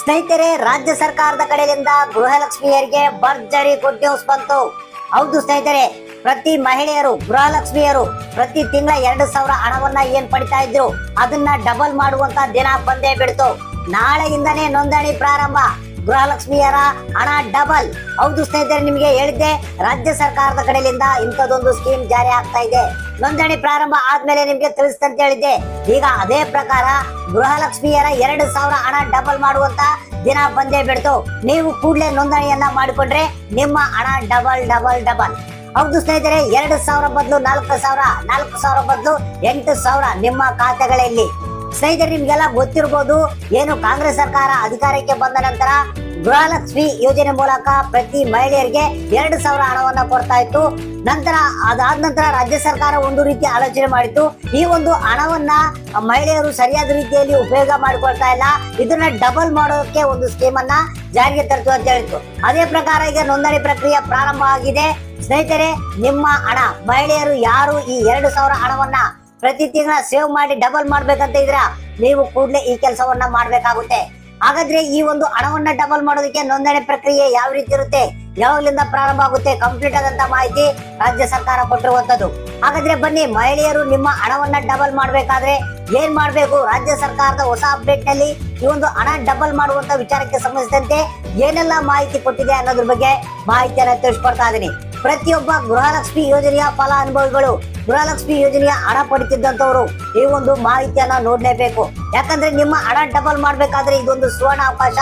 ಸ್ನೇಹಿತರೆ, ರಾಜ್ಯ ಸರ್ಕಾರದ ಕಡೆಯಿಂದ ಗೃಹಲಕ್ಷ್ಮಿಯರಿಗೆ ಭರ್ಜರಿ ಗುಡ್ ನ್ಯೂಸ್ ಬಂತು. ಹೌದು ಸ್ನೇಹಿತರೆ, ಪ್ರತಿ ಮಹಿಳೆಯರು, ಗೃಹಲಕ್ಷ್ಮಿಯರು ಪ್ರತಿ ತಿಂಗಳ ಎರಡು ಸಾವಿರ ಹಣವನ್ನ ಏನ್ ಪಡಿತಾ ಇದ್ರು? ಅದನ್ನ ಡಬಲ್ ಮಾಡುವಂತ ದಿನ ಬಂದೇ ಬಿಡ್ತು. ನಾಳೆಯಿಂದನೇ ನೋಂದಣಿ ಪ್ರಾರಂಭ. ಗೃಹಲಕ್ಷ್ಮಿಯರ ಹಣ ಡಬಲ್. ಹೌದು ಸ್ನೇಹಿತರೆ, ನಿಮಗೆ ಹೇಳಿದ್ದೆ, ರಾಜ್ಯ ಸರ್ಕಾರದ ಕಡೆಯಿಂದ ಇಂಥದ್ದೊಂದು ಸ್ಕೀಮ್ ಜಾರಿ ಆಗ್ತಾ ಇದೆ. ನೋಂದಣಿ ಪ್ರಾರಂಭ ಆದ್ಮೇಲೆ ನಿಮಗೆ ತಿಳಿಸ್ತಂತ ಹೇಳಿದ್ದೆ. ಈಗ ಅದೇ ಪ್ರಕಾರ ಗೃಹಲಕ್ಷ್ಮಿಯರ ಎರಡು ಸಾವಿರ ಹಣ ಡಬಲ್ ಮಾಡುವಂತ ದಿನ ಬಂದೇ ಬಿಡ್ತು. ನೀವು ಕೂಡಲೇ ನೋಂದಣಿಯನ್ನ ಮಾಡಿಕೊಂಡ್ರೆ ನಿಮ್ಮ ಹಣ ಡಬಲ್ ಡಬಲ್ ಡಬಲ್. ಹೌದು ಸ್ನೇಹಿತರೆ, ಎರಡು ಸಾವಿರ ಬದಲು ನಾಲ್ಕು ಸಾವಿರ ನಾಲ್ಕು ಸಾವಿರ ಬದಲು ಎಂಟು ಸಾವಿರ ನಿಮ್ಮ ಖಾತೆಗಳಲ್ಲಿ. ಸ್ನೇಹಿತರೆ, ನಿಮ್ಗೆಲ್ಲ ಗೊತ್ತಿರ್ಬೋದು, ಏನು ಕಾಂಗ್ರೆಸ್ ಸರ್ಕಾರ ಅಧಿಕಾರಕ್ಕೆ ಬಂದ ನಂತರ ಗೃಹಲಕ್ಷ್ಮಿ ಯೋಜನೆ ಮೂಲಕ ಪ್ರತಿ ಮಹಿಳೆಯರಿಗೆ ಎರಡು ಸಾವಿರ ಹಣವನ್ನ ಕೊಡ್ತಾ ಇತ್ತು. ನಂತರ ಅದಾದ ನಂತರ ರಾಜ್ಯ ಸರ್ಕಾರ ಒಂದು ರೀತಿ ಆಲೋಚನೆ ಮಾಡಿತ್ತು. ಈ ಒಂದು ಹಣವನ್ನ ಮಹಿಳೆಯರು ಸರಿಯಾದ ರೀತಿಯಲ್ಲಿ ಉಪಯೋಗ ಮಾಡಿಕೊಳ್ತಾ ಇಲ್ಲ. ಇದನ್ನ ಡಬಲ್ ಮಾಡೋಕೆ ಒಂದು ಸ್ಕೀಮ್ ಅನ್ನ ಜಾರಿಗೆ ತರ್ತು ಅಂತ ಹೇಳಿತ್ತು. ಅದೇ ಪ್ರಕಾರ ಈಗ ನೋಂದಣಿ ಪ್ರಕ್ರಿಯೆ ಪ್ರಾರಂಭ ಆಗಿದೆ. ಸ್ನೇಹಿತರೆ, ನಿಮ್ಮ ಹಣ, ಮಹಿಳೆಯರು ಯಾರು ಈ ಎರಡು ಸಾವಿರ ಹಣವನ್ನ ಪ್ರತಿ ತಿಂಗಳ ಸೇವ್ ಮಾಡಿ ಡಬಲ್ ಮಾಡ್ಬೇಕಂತ ಇದ್ರ ನೀವು ಕೂಡಲೇ ಈ ಕೆಲಸವನ್ನ ಮಾಡ್ಬೇಕಾಗುತ್ತೆ. ಹಾಗಾದ್ರೆ ಈ ಒಂದು ಹಣವನ್ನ ಡಬಲ್ ಮಾಡೋದಕ್ಕೆ ನೋಂದಣಿ ಪ್ರಕ್ರಿಯೆ ಯಾವ ರೀತಿ ಇರುತ್ತೆ? ಯಾವಾಗಲಿಂದ ಪ್ರಾರಂಭ ಆಗುತ್ತೆ? ಕಂಪ್ಲೀಟ್ ಆದಂತ ಮಾಹಿತಿ ರಾಜ್ಯ ಸರ್ಕಾರ ಕೊಟ್ಟಿರುವಂತದ್ದು ಹಾಗಾದ್ರೆ ಬನ್ನಿ, ಮಹಿಳೆಯರು ನಿಮ್ಮ ಹಣವನ್ನ ಡಬಲ್ ಮಾಡ್ಬೇಕಾದ್ರೆ ಏನ್ ಮಾಡ್ಬೇಕು? ರಾಜ್ಯ ಸರ್ಕಾರದ ಹೊಸ ಅಪ್ಡೇಟ್ನಲ್ಲಿ ಈ ಒಂದು ಹಣ ಡಬಲ್ ಮಾಡುವಂತ ವಿಚಾರಕ್ಕೆ ಸಂಬಂಧಿಸಿದಂತೆ ಏನೆಲ್ಲ ಮಾಹಿತಿ ಕೊಟ್ಟಿದೆ ಅನ್ನೋದ್ರ ಬಗ್ಗೆ ಮಾಹಿತಿಯನ್ನ ತಿಳಿಸ್ಕೊಡ್ತಾ ಇದೀನಿ ಪ್ರತಿಯೊಬ್ಬ ಗೃಹಲಕ್ಷ್ಮಿ ಯೋಜನೆಯ ಫಲಾನುಭವಿಗಳು ಗೃಹಲಕ್ಷ್ಮಿ ಯೋಜನೆಯ ಹಣ ಪಡಿತಿದ್ದಂತವರು ಈ ಒಂದು ಮಾಹಿತಿಯನ್ನ ನೋಡ್ಲೇಬೇಕು. ಯಾಕಂದ್ರೆ ನಿಮ್ಮ ಹಣ ಡಬಲ್ ಮಾಡ್ಬೇಕಾದ್ರೆ ಇದೊಂದು ಸುವರ್ಣ ಅವಕಾಶ,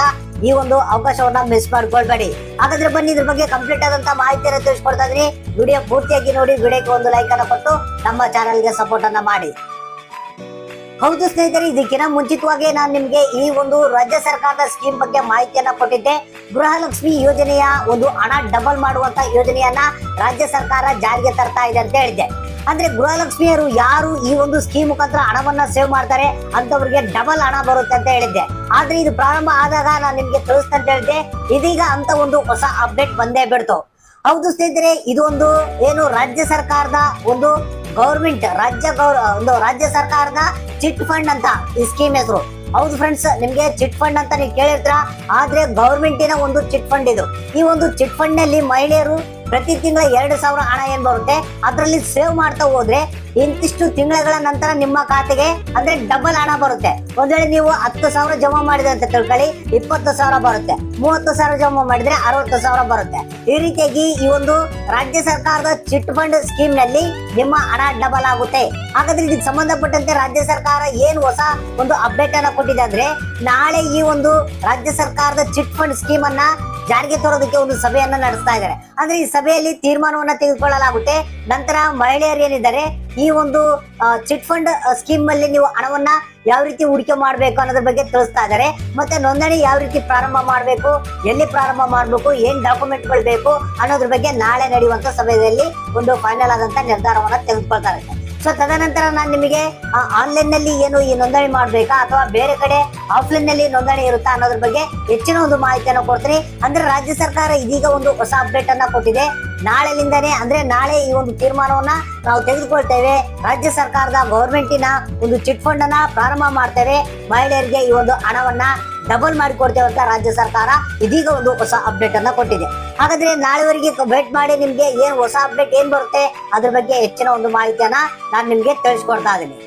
ಈ ಒಂದು ಅವಕಾಶವನ್ನ ಮಿಸ್ ಮಾಡ್ಕೊಳ್ಬೇಡಿ. ಹಾಗಾದ್ರೆ ಬನ್ನಿ, ಇದ್ರ ಬಗ್ಗೆ ಕಂಪ್ಲೀಟ್ ಆದಂತ ಮಾಹಿತಿಯನ್ನು ತಿಳಿಸ್ಕೊಡ್ತಾ ಇದೀನಿ ವಿಡಿಯೋ ಪೂರ್ತಿಯಾಗಿ ನೋಡಿ, ವಿಡಿಯೋಕ್ಕೆ ಒಂದು ಲೈಕ್ ಅನ್ನ ಕೊಟ್ಟು ನಮ್ಮ ಚಾನೆಲ್ಗೆ ಸಪೋರ್ಟ್ ಅನ್ನ ಮಾಡಿ. ಹೌದು ಸ್ನೇಹಿತರೆ, ಇದಕ್ಕಿಂತ ಮುಂಚಿತವಾಗಿ ನಾನು ನಿಮಗೆ ಈ ಒಂದು ರಾಜ್ಯ ಸರ್ಕಾರದ ಸ್ಕೀಮ್ ಬಗ್ಗೆ ಮಾಹಿತಿಯನ್ನ ಕೊಟ್ಟಿದ್ದೆ. ಗೃಹಲಕ್ಷ್ಮಿ ಯೋಜನೆಯ ಒಂದು ಹಣ ಡಬಲ್ ಮಾಡುವಂತ ಯೋಜನೆಯನ್ನ ರಾಜ್ಯ ಸರ್ಕಾರ ಜಾರಿಗೆ ತರ್ತಾ ಇದೆ ಅಂತ ಹೇಳಿದ್ದೆ. ಅಂದ್ರೆ ಗೃಹಲಕ್ಷ್ಮಿಯರು ಯಾರು ಈ ಒಂದು ಸ್ಕೀಮ್ ಮುಖಾಂತರ ಹಣವನ್ನ ಸೇವ್ ಮಾಡ್ತಾರೆ ಅಂತವ್ರಿಗೆ ಡಬಲ್ ಹಣ ಬರುತ್ತೆ ಅಂತ ಹೇಳಿದ್ದೆ. ಆದ್ರೆ ಇದು ಪ್ರಾರಂಭ ಆದಾಗ ನಾನು ನಿಮ್ಗೆ ಅಂತ ಹೇಳಿದ್ದೆ. ಇದೀಗ ಅಂತ ಒಂದು ಹೊಸ ಅಪ್ಡೇಟ್ ಬಂದೇ ಬಿಡ್ತು. ಹೌದು ಸ್ನೇಹಿತರೆ ಇದು ಒಂದು ಏನು ರಾಜ್ಯ ಸರ್ಕಾರದ ಒಂದು ಗೌರ್ಮೆಂಟ್ ರಾಜ್ಯ ಗೌರ್ ಒಂದು ರಾಜ್ಯ ಸರ್ಕಾರದ ಚಿಟ್ ಫಂಡ್ ಅಂತ ಈ ಸ್ಕೀಮ್ ಹೆಸರು. ಹೌದು ಫ್ರೆಂಡ್ಸ್ ನಿಮ್ಗೆ ಚಿಟ್ ಫಂಡ್ ಅಂತ ನೀವು ಕೇಳಿರ್ತೀರಾ? ಆದ್ರೆ ಗೌರ್ಮೆಂಟಿನ ಒಂದು ಚಿಟ್ ಫಂಡ್ ಇದು. ಈ ಒಂದು ಚಿಟ್ ಫಂಡ್ನಲ್ಲಿ ಮಹಿಳೆಯರು ಪ್ರತಿ ತಿಂಗಳ ಎರಡು ಸಾವಿರ ಹಣ ಏನ್ ಬರುತ್ತೆ? ಅದರಲ್ಲಿ ಸೇವ್ ಮಾಡ್ತಾ ಹೋದ್ರೆ ಇಂತಿಷ್ಟು ತಿಂಗಳ ನಂತರ ನಿಮ್ಮ ಖಾತೆಗೆ ಅಂದ್ರೆ ಡಬಲ್ ಹಣ ಬರುತ್ತೆ. ಒಂದ್ ವೇಳೆ ನೀವು ಹತ್ತು ಸಾವಿರ ಜಮಾ ಮಾಡಿದೆ ಅಂತ ತಿಳ್ಕೊಳ್ಳಿ, ಇಪ್ಪತ್ತು ಸಾವಿರ ಬರುತ್ತೆ. ಮೂವತ್ತು ಸಾವಿರ ಜಮಾ ಮಾಡಿದ್ರೆ ಅರವತ್ತು ಸಾವಿರ ಬರುತ್ತೆ. ಈ ರೀತಿಯಾಗಿ ಈ ಒಂದು ರಾಜ್ಯ ಸರ್ಕಾರದ ಚಿಟ್ ಫಂಡ್ ಸ್ಕೀಮ್ನಲ್ಲಿ ನಿಮ್ಮ ಹಣ ಡಬಲ್ ಆಗುತ್ತೆ. ಹಾಗಾದ್ರೆ ಇದಕ್ಕೆ ಸಂಬಂಧಪಟ್ಟಂತೆ ರಾಜ್ಯ ಸರ್ಕಾರ ಏನ್ ಹೊಸ ಒಂದು ಅಪ್ಡೇಟ್ ಅನ್ನ ಕೊಟ್ಟಿದೆ ಅಂದ್ರೆ, ನಾಳೆ ಈ ಒಂದು ರಾಜ್ಯ ಸರ್ಕಾರದ ಚಿಟ್ ಫಂಡ್ ಸ್ಕೀಮ್ ಅನ್ನ ಜಾರಿಗೆ ತರೋದಕ್ಕೆ ಒಂದು ಸಭೆಯನ್ನ ನಡೆಸ್ತಾ ಇದ್ದಾರೆ. ಅಂದ್ರೆ ಈ ಸಭೆಯಲ್ಲಿ ತೀರ್ಮಾನವನ್ನ ತೆಗೆದುಕೊಳ್ಳಲಾಗುತ್ತೆ. ನಂತರ ಮಹಿಳೆಯರು ಏನಿದ್ದಾರೆ ಈ ಒಂದು ಚಿಟ್ ಫಂಡ್ ಸ್ಕೀಮ್ ಅಲ್ಲಿ ನೀವು ಹಣವನ್ನ ಯಾವ ರೀತಿ ಹೂಡಿಕೆ ಮಾಡಬೇಕು ಅನ್ನೋದ್ರ ಬಗ್ಗೆ ತಿಳಿಸ್ತಾ ಇದ್ದಾರೆ. ಮತ್ತೆ ನೋಂದಣಿ ಯಾವ ರೀತಿ ಪ್ರಾರಂಭ ಮಾಡಬೇಕು, ಎಲ್ಲಿ ಪ್ರಾರಂಭ ಮಾಡಬೇಕು, ಏನ್ ಡಾಕ್ಯುಮೆಂಟ್ಗಳು ಬೇಕು ಅನ್ನೋದ್ರ ಬಗ್ಗೆ ನಾಳೆ ನಡೆಯುವಂತ ಸಭೆಯಲ್ಲಿ ಒಂದು ಫೈನಲ್ ಆದಂತ ನಿರ್ಧಾರವನ್ನ ತೆಗೆದುಕೊಳ್ತಾ ಇದ್ದಾರೆ. ಸೊ ತದನಂತರ ನಾನು ನಿಮಗೆ ಆನ್ಲೈನ್ನಲ್ಲಿ ಏನು ಈ ನೋಂದಣಿ ಮಾಡಬೇಕಾ ಅಥವಾ ಬೇರೆ ಕಡೆ ಆಫ್ಲೈನ್ನಲ್ಲಿ ನೋಂದಣಿ ಇರುತ್ತಾ ಅನ್ನೋದ್ರ ಬಗ್ಗೆ ಹೆಚ್ಚಿನ ಒಂದು ಮಾಹಿತಿಯನ್ನು ಕೊಡ್ತೀನಿ. ಅಂದ್ರೆ ರಾಜ್ಯ ಸರ್ಕಾರ ಇದೀಗ ಒಂದು ಹೊಸ ಅಪ್ಡೇಟ್ ಅನ್ನ ಕೊಟ್ಟಿದೆ. ನಾಳೆಲಿಂದನೇ ಅಂದ್ರೆ ನಾಳೆ ಈ ಒಂದು ತೀರ್ಮಾನವನ್ನ ನಾವು ತೆಗೆದುಕೊಳ್ತೇವೆ. ರಾಜ್ಯ ಸರ್ಕಾರದ ಗೌರ್ಮೆಂಟಿನ ಒಂದು ಚಿಟ್ ಫಂಡ್ ಅನ್ನ ಪ್ರಾರಂಭ ಮಾಡ್ತೇವೆ. ಮಹಿಳೆಯರಿಗೆ ಈ ಒಂದು ಹಣವನ್ನ ಡಬಲ್ ಮಾಡಿ ಕೊಡ್ತೇವೆ ಅಂತ ರಾಜ್ಯ ಸರ್ಕಾರ ಇದೀಗ ಒಂದು ಹೊಸ ಅಪ್ಡೇಟ್ ಅನ್ನ ಕೊಟ್ಟಿದೆ. ಹಾಗಾದ್ರೆ ನಾಳೆವರೆಗೆ ಭೇಟ್ ಮಾಡಿ ನಿಮ್ಗೆ ಏನ್ ಹೊಸ ಅಪ್ಡೇಟ್ ಏನ್ ಬರುತ್ತೆ ಅದ್ರ ಬಗ್ಗೆ ಹೆಚ್ಚಿನ ಒಂದು ಮಾಹಿತಿಯನ್ನ ನಾನು ನಿಮ್ಗೆ ತಿಳಿಸ್ಕೊಡ್ತಾ ಇದ್ದೀನಿ.